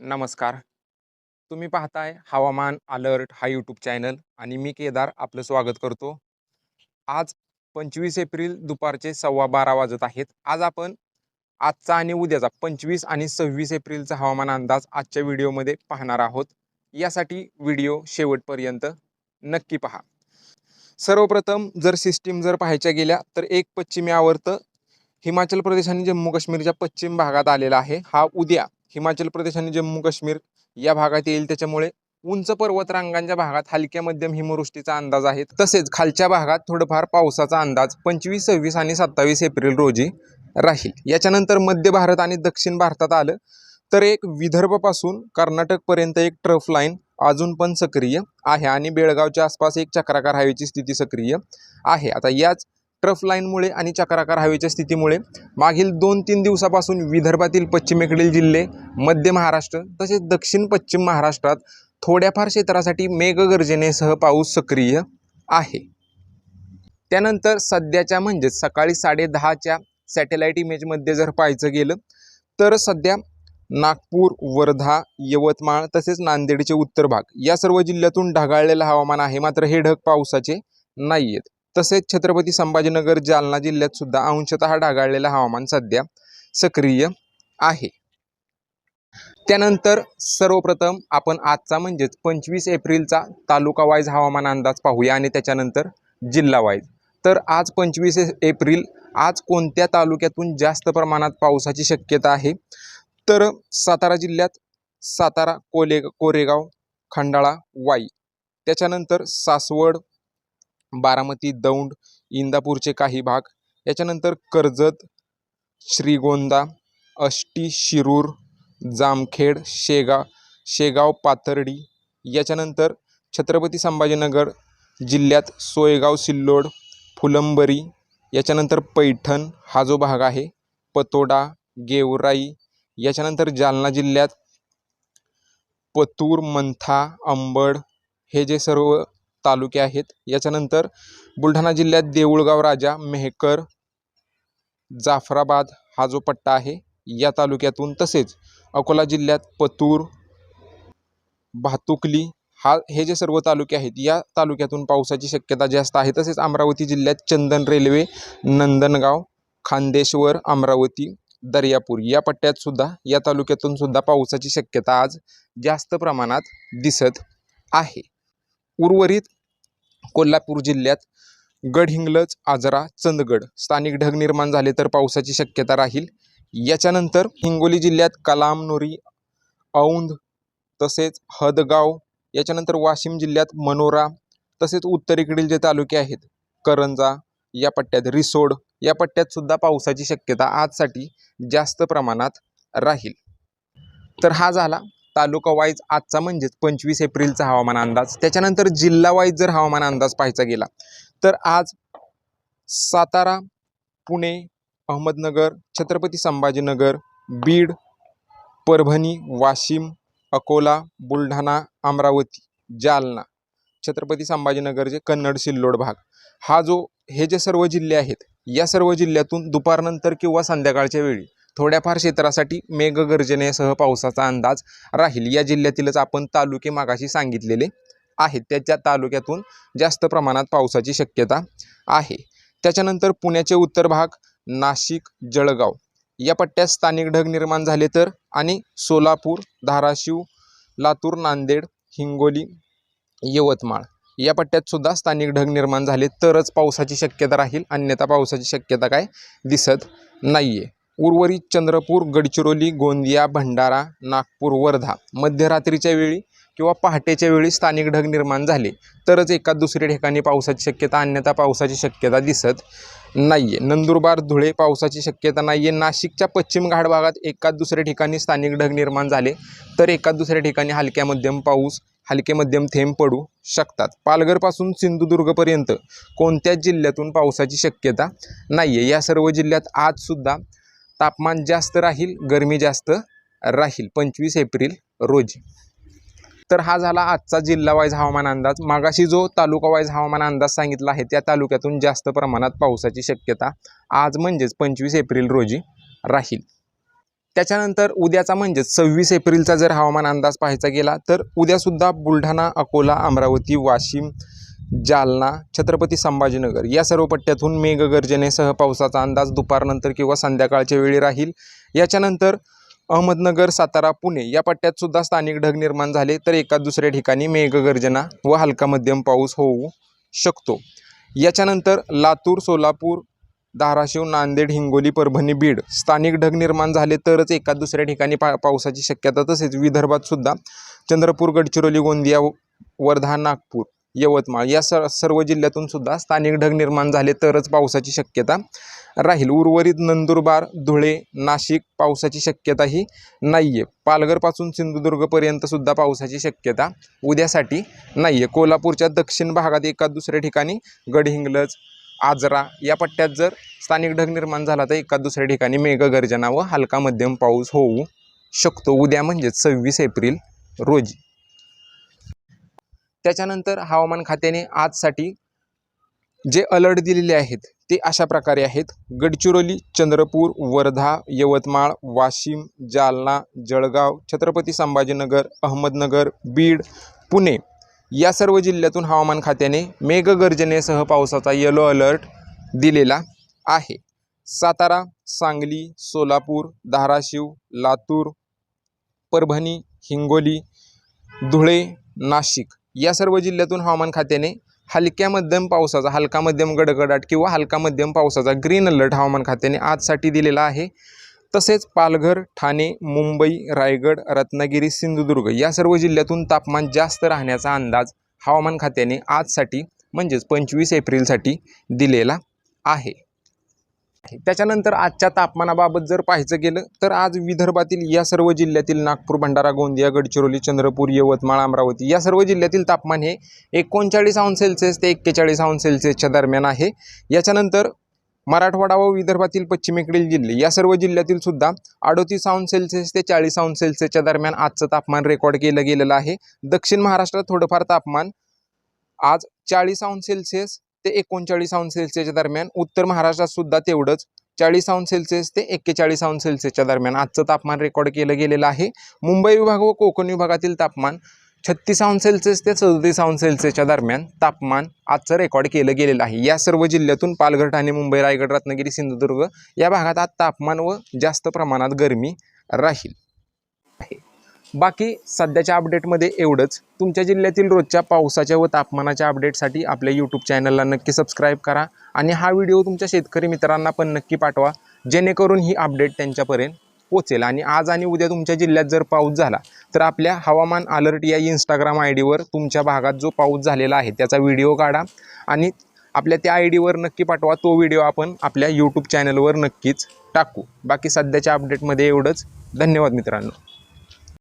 नमस्कार. तुम्ही पाहताय हवामान अलर्ट हा यूट्यूब चॅनल आणि मी केदार आपलं स्वागत करतो. आज पंचवीस एप्रिल दुपारचे सव्वा बारा वाजत आहेत. आज आपण आजचा आणि उद्याचा पंचवीस आणि सव्वीस एप्रिलचा हवामान अंदाज आजच्या व्हिडिओमध्ये पाहणार आहोत. यासाठी व्हिडिओ शेवटपर्यंत नक्की पहा. सर्वप्रथम जर सिस्टीम जर पाहायच्या गेल्या तर एक पश्चिमी आवर्त हिमाचल प्रदेश आणि जम्मू काश्मीरच्या पश्चिम भागात आलेला आहे. हा उद्या हिमाचल प्रदेश आणि जम्मू काश्मीर या भागात येईल. त्याच्यामुळे उंच पर्वतरांगांच्या भागात हलक्या मध्यम हिमवृष्टीचा अंदाज आहे. तसेच खालच्या भागात थोडंफार पावसाचा अंदाज पंचवीस सव्वीस आणि सत्तावीस एप्रिल रोजी राहील. याच्यानंतर मध्य भारत आणि दक्षिण भारतात आलं तर एक विदर्भपासून कर्नाटकपर्यंत एक ट्रफ लाईन अजून पण सक्रिय आहे आणि बेळगावच्या आसपास एक चक्राकार हवेची स्थिती सक्रिय आहे. आता याच ट्रफ लाईनमुळे आणि चक्राकार हवेच्या स्थितीमुळे मागील दोन तीन दिवसापासून विदर्भातील पश्चिमेकडील जिल्हे मध्य महाराष्ट्र तसेच दक्षिण पश्चिम महाराष्ट्रात थोड्याफार क्षेत्रासाठी मेघगर्जनेसह पाऊस सक्रिय आहे. त्यानंतर सध्याच्या म्हणजेच सकाळी साडे दहाच्या सॅटेलाईट इमेजमध्ये जर पाहायचं गेलं तर सध्या नागपूर वर्धा यवतमाळ तसेच नांदेडचे उत्तर भाग या सर्व जिल्ह्यातून ढगाळलेलं हवामान आहे. मात्र हे ढग पावसाचे नाही आहेत तसेच छत्रपती संभाजीनगर जालना जिल्ह्यात सुद्धा अंशतः ढागाळलेलं हवामान सध्या सक्रिय आहे. त्यानंतर सर्वप्रथम आपण आजचा म्हणजेच पंचवीस एप्रिलचा तालुका वाईज हवामान अंदाज पाहूया आणि त्याच्यानंतर जिल्हा वाईज. तर आज पंचवीस एप्रिल आज कोणत्या तालुक्यातून जास्त प्रमाणात पावसाची शक्यता आहे? तर सातारा जिल्ह्यात सातारा कोले कोरेगाव खंडाळा वाई. त्याच्यानंतर सासवड बारामती दौंड इंदापूरचे काही भाग. याच्यानंतर कर्जत श्रीगोंदा अष्टी शिरूर जामखेड शेगाव शेगाव पाथर्डी. याच्यानंतर छत्रपती संभाजीनगर जिल्ह्यात सोयगाव सिल्लोड फुलंबरी. याच्यानंतर पैठण हा जो भाग आहे पतोडा गेवराई. याच्यानंतर जालना जिल्ह्यात पतूर मंथा अंबड. हे जे सर्व तालुके आहेत. याच्यानंतर बुलढाणा जिल्ह्यात देऊळगाव राजा मेहकर जाफराबाद हा जो पट्टा आहे या तालुक्यातून तसेच अकोला जिल्ह्यात पतूर भातुकली हा हे जे सर्व तालुके आहेत या तालुक्यातून पावसाची शक्यता जास्त आहे. तसेच अमरावती जिल्ह्यात चंदन रेल्वे नंदनगाव खांदेश्वर अमरावती दर्यापूर या पट्ट्यात सुद्धा या तालुक्यातून सुद्धा पावसाची शक्यता आज जास्त प्रमाणात दिसत आहे. उर्वरित कोल्हापूर जिल्ह्यात गडहिंग्लज आजरा चंदगड स्थानिक ढग निर्माण झाले तर पावसाची शक्यता राहील. याच्यानंतर हिंगोली जिल्ह्यात कलामनोरी औंध तसेच हदगाव याच्यानंतर वाशिम जिल्ह्यात मनोरा तसेच उत्तरेकडील जे तालुके आहेत करंजा या पट्ट्यात रिसोड या पट्ट्यात सुद्धा पावसाची शक्यता आजसाठी जास्त प्रमाणात राहील. तर हा झाला तालुका वाईज आजचा म्हणजेच पंचवीस एप्रिलचा हवामान अंदाज. त्याच्यानंतर जिल्हा वाईज जर हवामान अंदाज पाहायचा गेला तर आज सातारा पुणे अहमदनगर छत्रपती संभाजीनगर बीड परभणी वाशिम अकोला बुलढाणा अमरावती जालना छत्रपती संभाजीनगरचे कन्नड सिल्लोड भाग हा जो हे जे सर्व जिल्हे आहेत या सर्व जिल्ह्यातून दुपारनंतर किंवा संध्याकाळच्या वेळी थोड्याफार क्षेत्रासाठी मेघगर्जनेसह पावसाचा अंदाज राहील. या जिल्ह्यातीलच आपण तालुके मागाशी सांगितलेले आहेत. त्याच्या तालुक्यातून जास्त प्रमाणात पावसाची शक्यता आहे. त्याच्यानंतर पुण्याचे उत्तर भाग नाशिक जळगाव. या पट्ट्यात स्थानिक ढग निर्माण झाले तर आणि सोलापूर धाराशिव लातूर नांदेड हिंगोली यवतमाळ या पट्ट्यात सुद्धा स्थानिक ढग निर्माण झाले तरच पावसाची शक्यता राहील. अन्यथा पावसाची शक्यता काय? दिसत नाही आहे उर्वरित चंद्रपूर गडचिरोली गोंदिया भंडारा नागपूर वर्धा मध्यरात्रीच्या वेळी किंवा पहाटेच्या वेळी स्थानिक ढग निर्माण झाले. तरच एका दुसऱ्या ठिकाणी पावसाची शक्यता अन्यथा पावसाची शक्यता दिसत नाही आहे नंदुरबार धुळे पावसाची शक्यता नाही आहे नाशिकच्या पश्चिम घाट भागात एका दुसऱ्या ठिकाणी स्थानिक ढग निर्माण झाले तर एका दुसऱ्या ठिकाणी हलक्या मध्यम पाऊस हलके मध्यम थेंब पडू शकतात. पालघरपासून सिंधुदुर्गपर्यंत कोणत्याच जिल्ह्यातून पावसाची शक्यता नाही आहे या सर्व जिल्ह्यात आजसुद्धा तापमान जास्त राहील गरमी जास्त राहील पंचवीस एप्रिल रोजी. तर हा झाला आजचा जिल्हावाईज हवामान अंदाज. मागाशी जो तालुका वाईज हवामान अंदाज सांगितला आहे त्या तालुक्यातून जास्त प्रमाणात पावसाची शक्यता आज म्हणजेच पंचवीस एप्रिल रोजी राहील. त्याच्यानंतर उद्याचा म्हणजेच सव्वीस एप्रिलचा जर हवामान अंदाज पाहायचा गेला तर उद्यासुद्धा बुलढाणा अकोला अमरावती वाशिम जालना छत्रपती संभाजीनगर या सर्व पट्ट्यातून मेघगर्जनेसह पावसाचा अंदाज दुपारनंतर किंवा संध्याकाळच्या वेळी राहील. याच्यानंतर अहमदनगर सातारा पुणे या पट्ट्यात सुद्धा स्थानिक ढग निर्माण झाले तर एका दुसऱ्या ठिकाणी मेघगर्जना व हलका मध्यम पाऊस होऊ शकतो. याच्यानंतर लातूर सोलापूर धाराशिव नांदेड हिंगोली परभणी बीड स्थानिक ढग निर्माण झाले तरच एका दुसऱ्या ठिकाणी पा पावसाची शक्यता तसेच विदर्भात सुद्धा चंद्रपूर गडचिरोली गोंदिया वर्धा नागपूर यवतमाळ. या सर सर्व जिल्ह्यातून सुद्धा स्थानिक ढग निर्माण झाले तरच पावसाची शक्यता राहील. उर्वरित नंदुरबार धुळे नाशिक पावसाची शक्यता ही नाही आहे पालघरपासून सिंधुदुर्गपर्यंत सुद्धा पावसाची शक्यता उद्यासाठी नाही आहे कोल्हापूरच्या दक्षिण भागात एका दुसऱ्या ठिकाणी गडहिंग्लज आजरा या पट्ट्यात जर स्थानिक ढग निर्माण झाला तर एका दुसऱ्या ठिकाणी मेघगर्जना व हलका मध्यम पाऊस होऊ शकतो. उद्या म्हणजेच सव्वीस एप्रिल रोजी. त्याच्यानंतर हवामान खात्याने आजसाठी जे अलर्ट दिलेले आहेत ते अशा प्रकारे आहेत. गडचिरोली चंद्रपूर वर्धा यवतमाळ वाशिम जालना जळगाव छत्रपती संभाजीनगर अहमदनगर बीड पुणे या सर्व जिल्ह्यातून हवामान खात्याने मेघगर्जनेसह पावसाचा येलो अलर्ट दिलेला आहे. सातारा सांगली सोलापूर धाराशिव लातूर परभणी हिंगोली धुळे नाशिक या सर्व जिल्ह्यातून हवामान खात्याने हलक्या मध्यम पावसाचा हलका मध्यम गडगडाट किंवा हलका मध्यम पावसाचा ग्रीन अलर्ट हवामान खात्याने आजसाठी दिलेला आहे. तसेच पालघर ठाणे मुंबई रायगड रत्नागिरी सिंधुदुर्ग या सर्व जिल्ह्यातून तापमान जास्त राहण्याचा अंदाज हवामान खात्याने आजसाठी म्हणजेच पंचवीस एप्रिलसाठी दिलेला आहे. त्याच्यानंतर आजच्या तापमानाबाबत जर पाहायचं गेलं तर आज विदर्भातील या सर्व जिल्ह्यातील नागपूर भंडारा गोंदिया गडचिरोली चंद्रपूर यवतमाळ अमरावती या सर्व जिल्ह्यातील तापमान हे एकोणचाळीस अंश सेल्सिअस ते एक्केचाळीस अंश सेल्सिअसच्या दरम्यान आहे. याच्यानंतर मराठवाडा व विदर्भातील पश्चिमेकडील जिल्हे या सर्व जिल्ह्यातील सुद्धा अडोतीस अंश सेल्सिअस ते चाळीस अंश सेल्सिअसच्या दरम्यान आजचं तापमान रेकॉर्ड केलं गेलेलं आहे. दक्षिण महाराष्ट्रात थोडंफार तापमान आज चाळीस अंश सेल्सिअस ते एकोणचाळीस अंश सेल्सिअसच्या दरम्यान. उत्तर महाराष्ट्रात सुद्धा तेवढंच. चाळीस अंश सेल्सिअस ते एक्केचाळीस अंश सेल्सिअसच्या दरम्यान. आजचं तापमान रेकॉर्ड केलं गेलेलं आहे. मुंबई विभाग व कोकण विभागातील तापमान छत्तीस अंश सेल्सिअस ते सदतीस अंश सेल्सिअसच्या दरम्यान तापमान आजचं रेकॉर्ड केलं गेलेलं आहे. या सर्व जिल्ह्यातून पालघर ठाणे मुंबई रायगड रत्नागिरी सिंधुदुर्ग या भागात आज तापमान व जास्त प्रमाणात गरमी राहील. बाकी सध्याच्या अपडेटमध्ये एवढंच. तुमच्या जिल्ह्यातील रोजच्या पावसाच्या व तापमानाच्या अपडेटसाठी आपल्या यूट्यूब चॅनलला नक्की सबस्क्राईब करा आणि हा व्हिडिओ तुमच्या शेतकरी मित्रांना पण नक्की पाठवा जेणेकरून ही अपडेट त्यांच्यापर्यंत पोचेल आणि आज आणि उद्या तुमच्या जिल्ह्यात जर पाऊस झाला तर आपल्या हवामान अलर्ट या इंस्टाग्राम आय डीवर तुमच्या भागात जो पाऊस झालेला आहे त्याचा व्हिडिओ काढा आणि आपल्या त्या आय डीवर नक्की पाठवा. तो व्हिडिओ आपण आपल्या यूट्यूब चॅनलवर नक्कीच टाकू. बाकी सध्याच्या अपडेटमध्ये एवढंच. धन्यवाद मित्रांनो.